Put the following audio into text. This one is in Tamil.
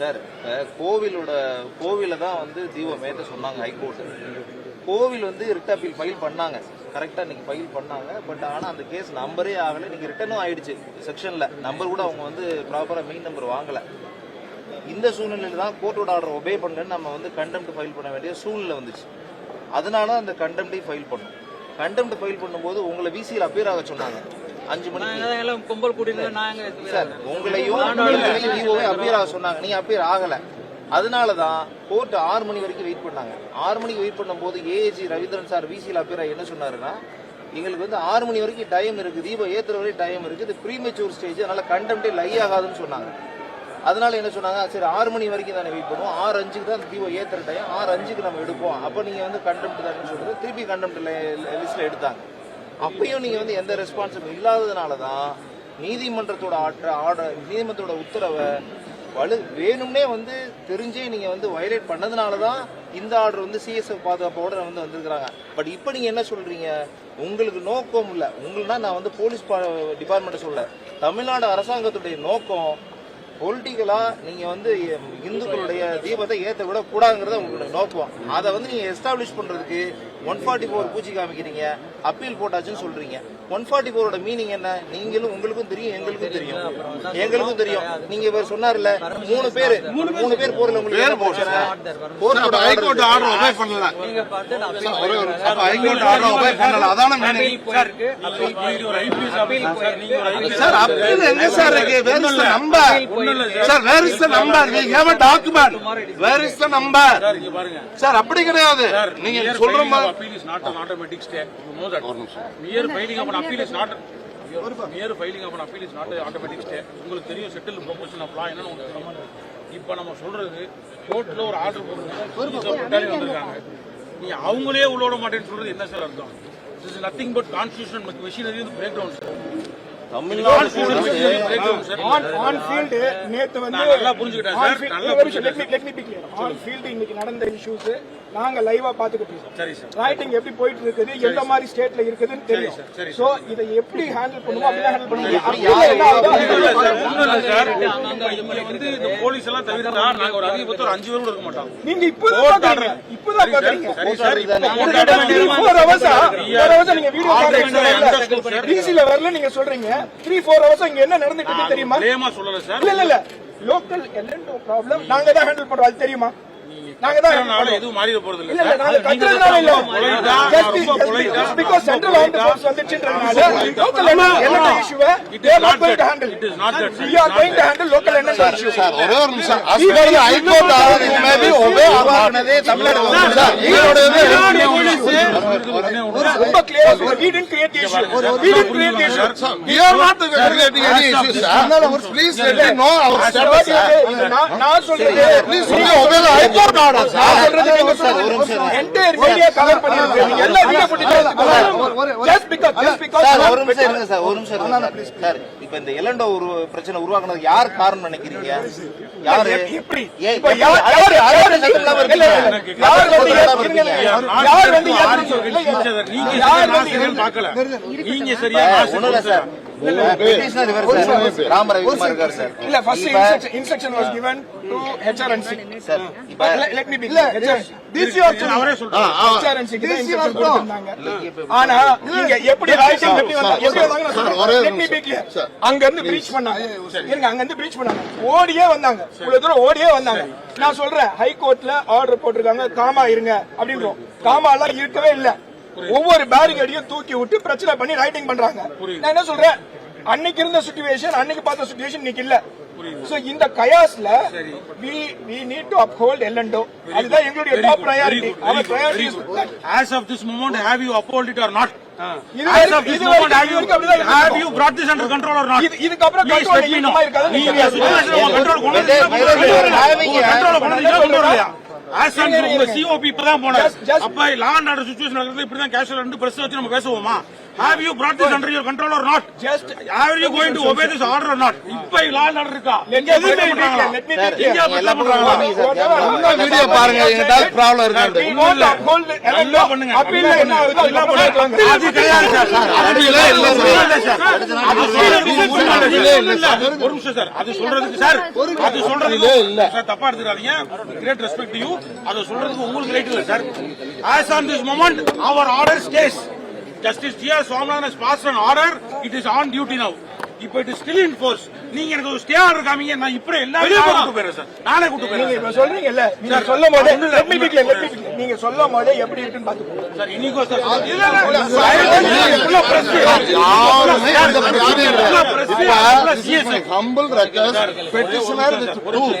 சார் இப்போ கோவிலோட கோவில தான் வந்து தீபம் ஏற்ற சொன்னாங்க ஹைகோர்ட். கோவில் வந்து ரிட் அப்பீல் ஃபைல் பண்ணாங்க. கரெக்டாக இன்னைக்கு ஃபைல் பண்ணாங்க. பட் ஆனால் அந்த கேஸ் நம்பரே ஆகலை. இன்னைக்கு ரிட்டனும் ஆயிடுச்சு செக்ஷனில். நம்பர் கூட அவங்க வந்து ப்ராப்பராக மெயின் நம்பர் வாங்கலை. இந்த சூழ்நிலையில தான் கோர்ட்டோட ஆர்டர் ஒபே பண்ணுன்னு நம்ம வந்து கண்டெம்ட் ஃபைல் பண்ண வேண்டிய சூழ்நிலை வந்துச்சு. அதனால அந்த கண்டெம்டையும் ஃபைல் பண்ணோம். கண்டெம்ட் ஃபைல் பண்ணும்போது உங்களை விசியில் அப்பியர் ஆக சொன்னாங்க. அஞ்சு மணிக்கு. நாங்க எல்லாம் கும்பல் கூட்டிட்டு நாங்க. சார் உங்களையும் நீங்க அப்பியர் ஆக சொன்னாங்க. நீங்க அப்பியர் ஆகல. அதனால தான் கோர்ட் ஆறு மணி வரைக்கும் வெயிட் பண்ணாங்க. ஆறு மணிக்கு வெயிட் பண்ணும்போது ஏஜி ரவீந்திரன் சார் விசியில் அப்பியர் என்ன சொன்னாருன்னா எங்களுக்கு வந்து ஆறு மணி வரைக்கும் டைம் இருக்கு தீபம் ஏத்துற வரைக்கும் டைம் இருக்கு இது ப்ரீமெச்சூர் ஸ்டேஜ் அதனால கண்டெம்ட்டே லை ஆகாதுன்னு சொன்னாங்க. அதனால என்ன சொன்னாங்க சரி ஆறு மணி வரைக்கும் தானே வெயிட் பண்ணுவோம். ஆறு அஞ்சுக்கு தான் தீபம் ஏத்துற டைம் ஆறு அஞ்சுக்கு நம்ம எடுப்போம். அப்போ நீங்க வந்து கண்டெம்ட் தானே சொல்றது திருப்பி கண்டெம்ட் லிஸ்ட்ல எடுத்தாங்க. அப்பயும் நீங்கள் வந்து எந்த ரெஸ்பான்ஸும் இல்லாததுனால தான் நீதிமன்றத்தோட ஆற்ற ஆர்டர் நீதிமன்றத்தோட உத்தரவை வலு வேணும்னே வந்து தெரிஞ்சே நீங்கள் வந்து வயலேட் பண்ணதுனால தான் இந்த ஆர்டர் வந்து சிஎஸ்எஃப் பாதுகாப்போட வந்து வந்திருக்கிறாங்க. பட் இப்போ நீங்கள் என்ன சொல்கிறீங்க உங்களுக்கு நோக்கம் இல்லை. உங்களுனா நான் வந்து போலீஸ் டிபார்ட்மெண்ட்டை சொல்ல தமிழ்நாடு அரசாங்கத்துடைய நோக்கம் பொலிட்டிக்கலாக நீங்கள் வந்து இந்துக்களுடைய தீபத்தை ஏற்ற விட கூடாதுங்கிறத உங்களுடைய நோக்கம். அதை வந்து நீங்கள் எஸ்டாப்ளிஷ் பண்ணுறதுக்கு ஒன் ஃபார்ட்டி ஃபோர் பூச்சி காமிக்கிறீங்க அப்பீல் போட்டாச்சுன்னு சொல்றீங்க. ஒன் ஃபார்ட்டி ஃபோரோட மீனிங் என்ன? நீங்களும் உங்களுக்கும் தெரியும் எங்களுக்கும் தெரியும். எங்களுக்கும் தெரியும். நீங்க இவர் சொன்னார்ல மூணு பேர் மூணு பேர் நம்பர் சார். அப்படி கிடையாது. நீங்க சொல்ற மாதிரி appeal is not an automatic stay. You know that. Mere filing of an appeal is not. Mere filing. of an appeal is not an automatic stay. உங்களுக்கு தெரியும் செட்டில் ப்ரொபோஷன் ஆஃப் லா என்னன்னு உங்களுக்கு இப்போ நம்ம சொல்றது கோர்ட்ல ஒரு ஆர்டர் போட்டுருக்காங்க. வந்திருக்காங்க. நீ அவங்களே உள்ளோட மாட்டேன்னு சொல்றது என்ன சார் அர்த்தம்? This is nothing but constitution machinery break down sir நேத்து வந்து நல்லா புரிஞ்சுக்கிட்டேன் சார், நல்லா புரிஞ்சுக்கிட்டேன். இன்னைக்கு நடந்த issues நாங்க லைவா பாத்துக்கிட்டு இருக்கோம். சரி சார். ரைட்டிங் எப்படி போயிட்டு இருக்குது எந்த மாதிரி ஸ்டேட்ல இருக்குதுன்னு தெரியும். சோ இதை எப்படி ஹேண்டில் பண்ணுமோ அப்படிதான் ஹேண்டில் பண்ணுவோம். இல்ல அப்படி சார், ஒண்ணும் இல்ல சார். இப்ப இங்க வந்து இந்த போலீஸ் எல்லாம் தவிர்த்தா நாங்க ஒரு அதிகபட்சம் ஒரு அஞ்சு பேர் கூட இருக்க மாட்டோம். நீங்க இப்பதான் பாக்குறீங்க இப்பதான் பாக்குறீங்க சரி. சார் இப்ப three four hours four hours நீங்க வீடியோ. பாக்குறீங்க டிசில வரல நீங்க சொல்றீங்க? த்ரீ ஃபோர் ஹவர்ஸ் இங்க என்ன நடந்துட்டு தெரியுமா? ப்ளேமா சொல்லல சார். இல்ல இல்ல இல்ல. லோக்கல் எல்என்டோ ப்ராப்ளம் நாங்க தான் ஹேண்டில் பண்றோம். அது தெரியுமா? நாங்க தான். எதுவும் மாறிட போறது இல்ல இல்ல. நாங்க கத்துறதுனால இல்ல central armed force வந்துச்சுன்றதுனால local L and O issue It they is are not not going to that. handle It is not that. we are going to handle local L and O issue sir ஒரே ஒரு நிமிஷம் as per the High Court order you may be obey or உருவாக்குனதே Tamil Nadu sir எங்களுடைய ரொம்ப clear we didn't create the issue we didn't create the issue we are not creating any issues sir please let me know our status sir நான் சொல்றது please obey the high court order இப்ப இந்த எலண்டோ ஒரு பிரச்சனை உருவாக்குனது யார் காரணம் நினைக்கிறீங்க யாரு எப்படி? நீங்க சரியா சரியா சார், இல்ல சார் சார் சார் first இப்ப- instruction instruction was given to HRNC sir. அவரே க்கு தான் instruction கொடுத்திருந்தாங்க. ஆனா இங்க எப்படி writing எப்படி வந்தா- எப்படி வந்தாங்க. அங்க இருந்து பிரீச் பண்ணாங்க. இருங்க அங்க இருந்து பிரீச் பண்ணாங்க. ஓடியே வந்தாங்க. இவ்வளவு தூரம் ஓடியே வந்தாங்க. நான் சொல்றேன் ஹை கோர்ட்ல ஆர்டர் போட்டிருக்காங்க. காமா இருங்க அப்படின்றோம். காமா எல்லாம் இருக்கவே இல்ல. ஒவ்வொரு பேரிகேடையும் தூக்கி விட்டு பிரச்சனை பண்ணி ரைட்டிங் பண்றாங்க நான் என்ன சொல்றேன் அன்னைக்கு இருந்த சுச்சுவேஷன் அன்னைக்கு பார்த்த சுச்சுவேஷன் இன்னைக்கு இல்ல சோ இந்த கயாஸ்ல we we need to uphold L&O அதுதான் எங்களுடைய டாப் இது வரைக்கும் அப்படிதான் have இருக்கும். you brought this under control or not இது இதுக்கப்புறம் Situation உங்க. COP இப்பதான் போனார். அப்ப and order situation நடக்கிறது இப்படிதான் casual ரெண்டு press வச்சு நம்ம பேசுவோமா control or not? Just Are you going to obey this order or not? இப்ப and order இருக்கா? be பண்றாங்களா? பண்றாங்களா? வீடியோ பாருங்க ஏதாவது ப்ராப்ளம் இருக்காது. அது கிடையாது சார். இல்ல. இல்ல சார். இல்ல. ஒரு நிமிஷம் சார். அது சொல்றதுக்கு சார் அது சொல்றதுக்கு சார் தப்பா எடுத்துக்காதீங்க. கிரேட் ரெஸ்பெக்ட் யூ அது சொல்றதுக்கு உங்களுக்கு ரைட் இல்ல sir. As on this moment our order stays justice G R order. It is on duty now. இப்போ it is still in force நீங்க எனக்கு ஒரு ஸ்டே ஆர்டர் காமிங்க நான் இப்ப எல்லாரும் கூட்டு போறேன் சார். நானே கூட்டு நீங்க போறேன் இப்ப சொல்றீங்கல்ல நீங்க சொல்லும் போதே. நீங்க சொல்லும் போதே எப்படி இருக்குன்னு பாத்துக்கோங்க சார் இன்னைக்கோ சார் இல்ல, இல்ல, press. யாருமே இந்த press. இப்ப petitioner with proof